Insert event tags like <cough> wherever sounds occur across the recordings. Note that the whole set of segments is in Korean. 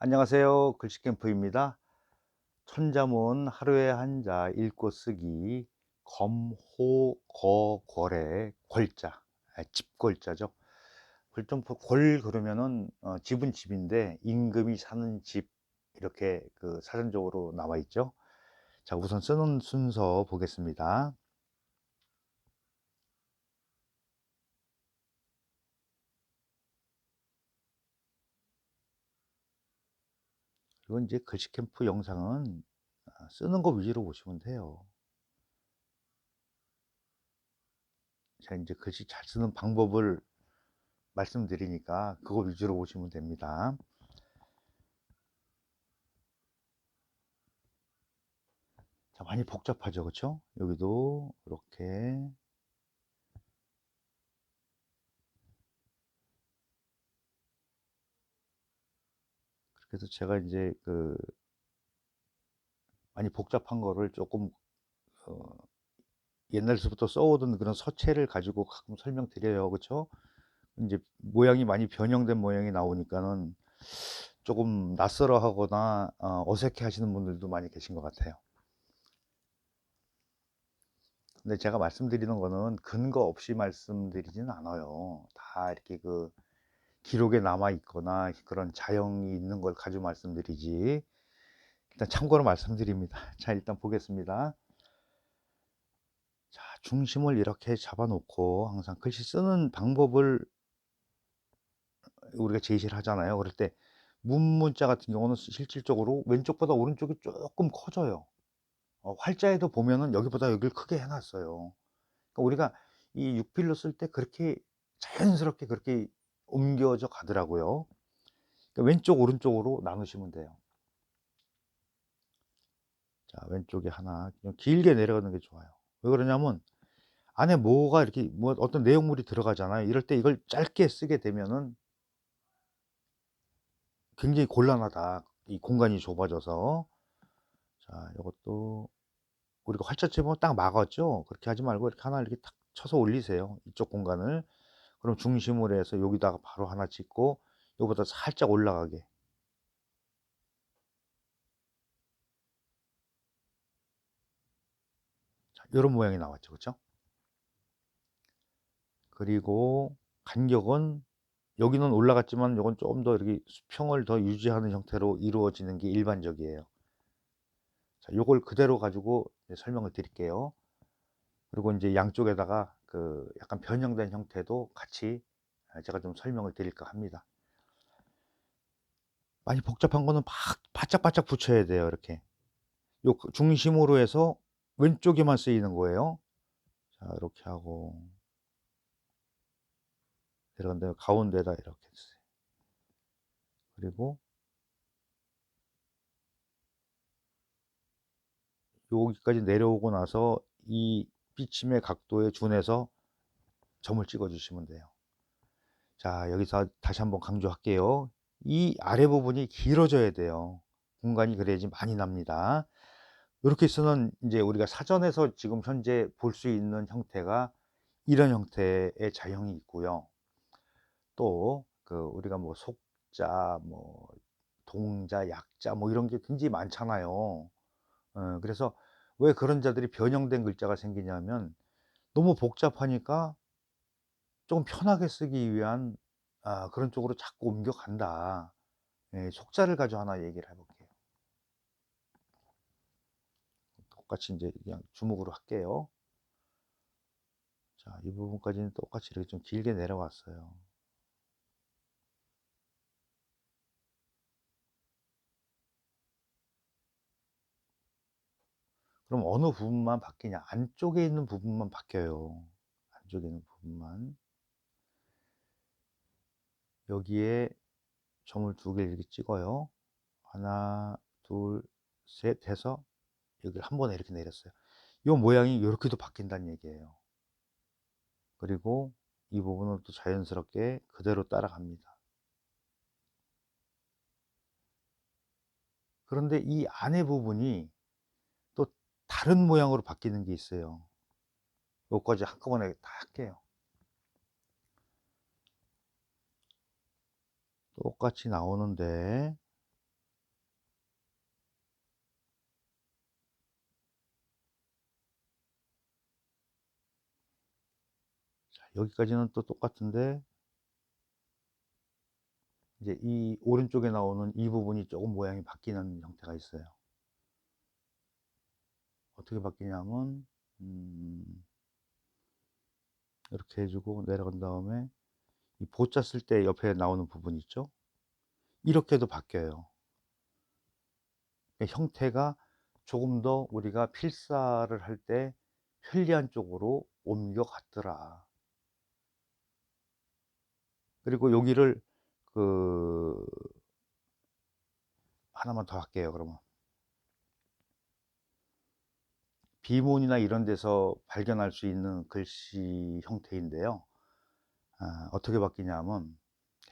안녕하세요. 글씨캠프입니다. 천자문 하루에 한자 읽고 쓰기 검호거궐의 궐자 아. 글점프 궐 그러면은 어, 집은 집인데 임금이 사는 집 이렇게 그 사전적으로 나와 있죠. 자 우선 쓰는 순서 보겠습니다. 이제 글씨 캠프 영상은 아, 쓰는 거 위주로 보시면 돼요. 제가 이제 글씨 잘 쓰는 방법을 말씀드리니까 그거 위주로 보시면 됩니다. 자, 많이 복잡하죠, 그렇죠? 여기도 이렇게 그래서 제가 이제 그 많이 복잡한 거를 조금 어 옛날서부터 써오던 그런 서체를 가지고 가끔 설명드려요. 그렇죠? 이제 모양이 많이 변형된 모양이 나오니까는 조금 낯설어 하거나 어, 어색해 하시는 분들도 많이 계신 것 같아요. 근데 제가 말씀드리는 거는 근거 없이 말씀드리지는 않아요. 다 이렇게 그 기록에 남아 있거나 그런 자형이 있는 걸 가지고 말씀드리지. 일단 참고로 말씀드립니다. <laughs> 자, 일단 보겠습니다. 자, 중심을 이렇게 잡아놓고 항상 글씨 쓰는 방법을 우리가 제시를 하잖아요. 그럴 때 문문자 같은 경우는 실질적으로 왼쪽보다 오른쪽이 조금 커져요. 어, 활자에도 보면은 여기보다 여기를 크게 해놨어요. 그러니까 우리가 이 육필로 쓸 때 그렇게 자연스럽게 그렇게 옮겨져 가더라고요. 그러니까 왼쪽 오른쪽으로 나누시면 돼요. 자, 왼쪽에 하나 좀 길게 내려가는 게 좋아요. 왜 그러냐면 안에 뭐가 이렇게 뭐 어떤 내용물이 들어가잖아요. 이럴 때 이걸 짧게 쓰게 되면은 굉장히 곤란하다. 이 공간이 좁아져서. 자, 이것도 우리가 보면 딱 막았죠. 그렇게 하지 말고 이렇게 하나 이렇게 탁 쳐서 올리세요. 이쪽 공간을. 그럼 중심으로 해서 여기다가 바로 하나 찍고 여기보다 살짝 올라가게. 자, 이런 모양이 나왔죠. 그렇죠? 그리고 간격은 여기는 올라갔지만 이건 조금 더 이렇게 수평을 더 유지하는 형태로 이루어지는 게 일반적이에요. 자, 요걸 그대로 가지고 설명을 드릴게요. 그리고 이제 양쪽에다가 그 약간 변형된 형태도 같이 제가 좀 설명을 드릴까 합니다. 많이 복잡한 거는 막 바짝바짝 붙여야 돼요. 이렇게. 요 중심으로 해서 왼쪽에만 쓰이는 거예요. 자, 이렇게 하고 내려간 가운데다 이렇게 쓰세요. 그리고 여기까지 내려오고 나서 이 비침의 각도에 준해서 점을 찍어 주시면 돼요. 자, 여기서 다시 한번 강조할게요. 이 아래 부분이 길어져야 돼요. 공간이 그래야지 많이 납니다. 이렇게 쓰는 이제 우리가 사전에서 지금 현재 볼 수 있는 형태가 이런 형태의 자형이 있고요. 또 그 우리가 뭐 속자, 뭐 동자, 약자 뭐 이런 게 굉장히 많잖아요. 어, 그래서 왜 그런 자들이 변형된 글자가 생기냐면 너무 복잡하니까 조금 편하게 쓰기 위한 아, 그런 쪽으로 자꾸 옮겨간다. 예, 속자를 가지고 하나 얘기를 해볼게요. 똑같이 이제 그냥 주목으로 할게요. 자, 이 부분까지는 똑같이 이렇게 좀 길게 내려왔어요. 그럼 어느 부분만 바뀌냐? 안쪽에 있는 부분만 바뀌어요. 안쪽에 있는 부분만. 여기에 점을 두개 이렇게 찍어요. 하나, 둘, 셋 해서 여기를 한 번에 이렇게 내렸어요. 이 모양이 이렇게도 바뀐다는 얘기예요. 그리고 이 부분은 또 자연스럽게 그대로 따라갑니다. 그런데 이 안에 부분이 또 다른 모양으로 바뀌는 게 있어요. 요까지 한꺼번에 다 할게요. 똑같이 나오는데 여기까지는 또 똑같은데 이제 이 오른쪽에 나오는 이 부분이 조금 모양이 바뀌는 형태가 있어요. 어떻게 바뀌냐면 음, 이렇게 해주고 내려간 다음에 이 보자 쓸 때 옆에 나오는 부분 있죠? 이렇게도 바뀌어요. 그러니까 형태가 조금 더 우리가 필사를 할 때 편리한 쪽으로 옮겨갔더라. 그리고 여기를 그 하나만 더 할게요. 그러면 비문이나 이런 데서 발견할 수 있는 글씨 형태인데요. 아, 어떻게 바뀌냐면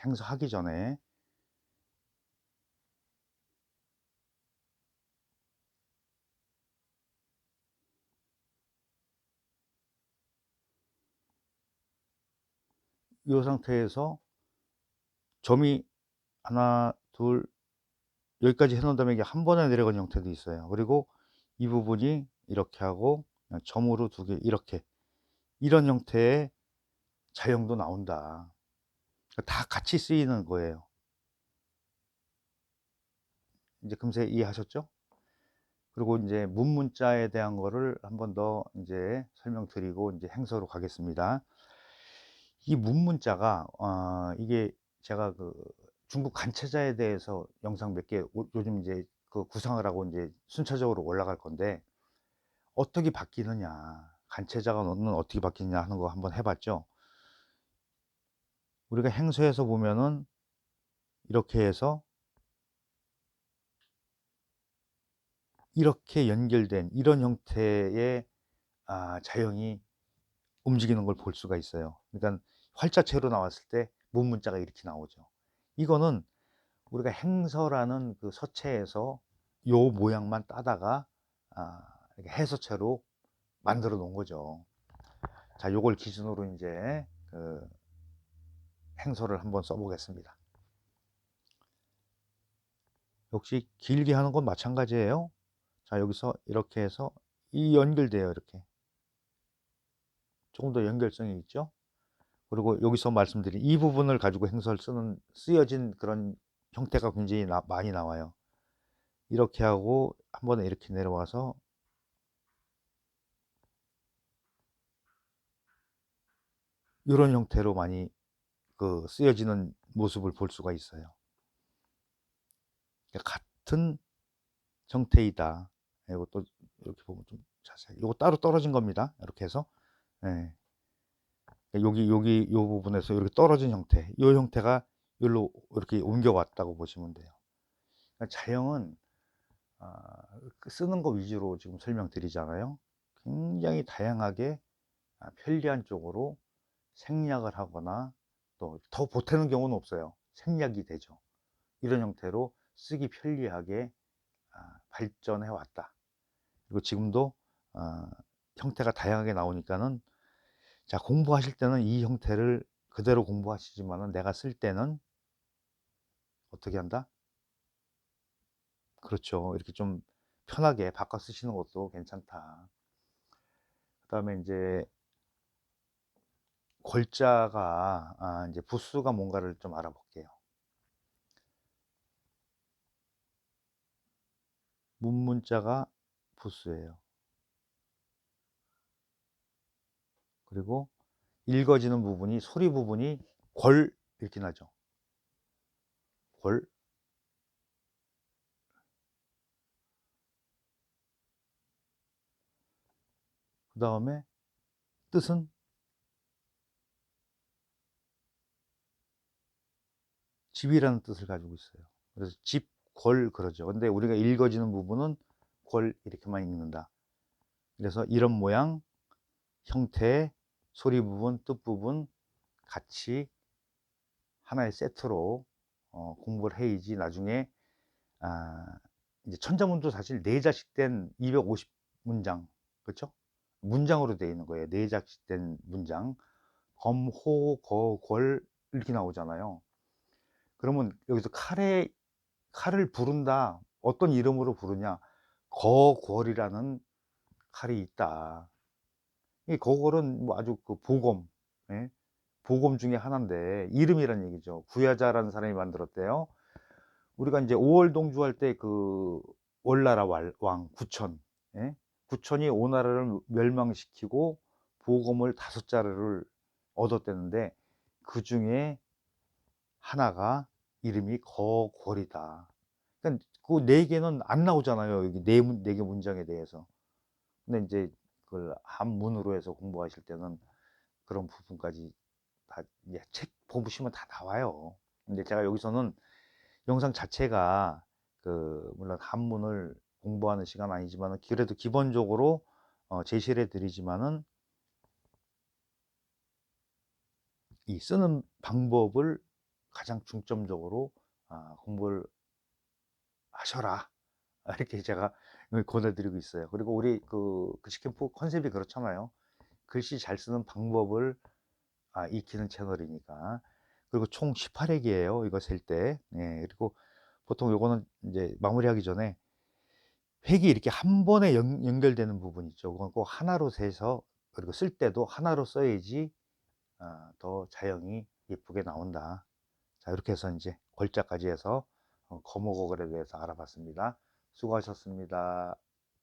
행사하기 전에 이 상태에서 점이 하나, 둘, 여기까지 해놓은 다음에 이게 한 번에 내려간 형태도 있어요. 그리고 이 부분이 이렇게 하고 점으로 두 개 이렇게 이런 형태의 자형도 나온다. 다 같이 쓰이는 거예요. 이제 금세 이해하셨죠? 그리고 이제 문문자에 대한 거를 한 번 더 이제 설명드리고 이제 행서로 가겠습니다. 이 문문자가 어, 이게 제가 그 중국 간체자에 대해서 영상 몇 개 요즘 이제 그 구상을 하고 이제 순차적으로 올라갈 건데 어떻게 바뀌느냐 간체자가 는 어떻게 바뀌느냐 하는 거 한번 해봤죠. 우리가 행서에서 보면은 이렇게 해서 이렇게 연결된 이런 형태의 아, 자형이 움직이는 걸 볼 수가 있어요. 그러니까 활자체로 나왔을 때 문문자가 이렇게 나오죠. 이거는 우리가 행서라는 그 서체에서 요 모양만 따다가 아, 해서체로 만들어 놓은 거죠. 자, 요걸 기준으로 이제 그 행서를 한번 써보겠습니다. 역시 길게 하는 건 마찬가지예요. 자, 여기서 이렇게 해서 이 연결돼요, 이렇게. 조금 더 연결성이 있죠. 그리고 여기서 말씀드린 이 부분을 가지고 행서를 쓰는 쓰여진 그런 형태가 굉장히 나, 많이 나와요. 이렇게 하고 한 번에 이렇게 내려와서 이런 형태로 많이 그 쓰여지는 모습을 볼 수가 있어요. 그러니까 같은 형태이다. 이것도 이렇게 보면 좀 자세히. 이거 따로 떨어진 겁니다. 이렇게 해서. 네. 여기 여기 이 부분에서 이렇게 떨어진 형태. 이 형태가 여기로 이렇게 옮겨왔다고 보시면 돼요. 그러니까 자형은 아, 그 쓰는 거 위주로 지금 설명드리잖아요. 굉장히 다양하게 아, 편리한 쪽으로 생략을 하거나 또 더 보태는 경우는 없어요. 생략이 되죠. 이런 형태로 쓰기 편리하게 아, 발전해 왔다. 그리고 지금도 어, 형태가 다양하게 나오니까는 자 공부하실 때는 이 형태를 그대로 공부하시지만은 내가 쓸 때는 어떻게 한다? 그렇죠. 이렇게 좀 편하게 바꿔 쓰시는 것도 괜찮다. 그 다음에 이제 골자가 아, 이제 부수가 뭔가를 좀 알아볼게요. 문문자가 부수예요. 그리고 읽어지는 부분이 소리 부분이 골 이렇게 나죠. 골. 그 다음에 뜻은 집이라는 뜻을 가지고 있어요. 그래서 집, 골 그러죠. 근데 우리가 읽어지는 부분은 골 이렇게만 읽는다. 그래서 이런 모양, 형태, 소리 부분, 뜻 부분 같이 하나의 세트로 어, 공부를 해야지 나중에 아, 이제 천자문도 사실 네 자씩 된 250문장 그렇죠? 문장으로 되어 있는 거예요. 네 자씩 된 문장 검, 호, 거, 골 이렇게 나오잖아요. 그러면 여기서 칼에 칼을 부른다. 어떤 이름으로 부르냐? 거골이라는 칼이 있다. 이 거골은 뭐 아주 그 보검, 예? 복음 중에 하나인데 이름이란 얘기죠. 구야자라는 사람이 만들었대요. 우리가 이제 5월 동주할 때 그 월나라 왈- 왕 구천, 예? 구천이 오나라를 멸망시키고 복음을 다섯 자루를 얻었대는데 그 중에 하나가 이름이 거골이다. 그러니까 그 네 개는 안 나오잖아요. 여기 네, 문- 네개 문장에 대해서. 근데 이제 그걸 한문으로 해서 공부하실 때는 그런 부분까지 다 책 보시면 다 나와요. 근데 제가 여기서는 영상 자체가 그 물론 한문을 공부하는 시간 아니지만은 그래도 기본적으로 어 제시를 해 드리지만은 이 쓰는 방법을 가장 중점적으로 아 공부를 하셔라. <laughs> 이렇게 제가 권해 드리고 있어요. 그리고 우리 그 글씨 캠프 컨셉이 그렇잖아요. 글씨 잘 쓰는 방법을 아 익히는 채널이니까. 그리고 총 18회기예요. 이거 셀 때. 예. 그리고 보통 요거는 이제 마무리하기 전에 획이 이렇게 한 번에 연, 연결되는 부분 있죠. 그건 꼭 하나로 세서 그리고 쓸 때도 하나로 써야지 아, 더 자형이 예쁘게 나온다. 자, 이렇게 해서 이제 골자까지 해서 어, 거목어글에 대해서 알아봤습니다. 수고하셨습니다.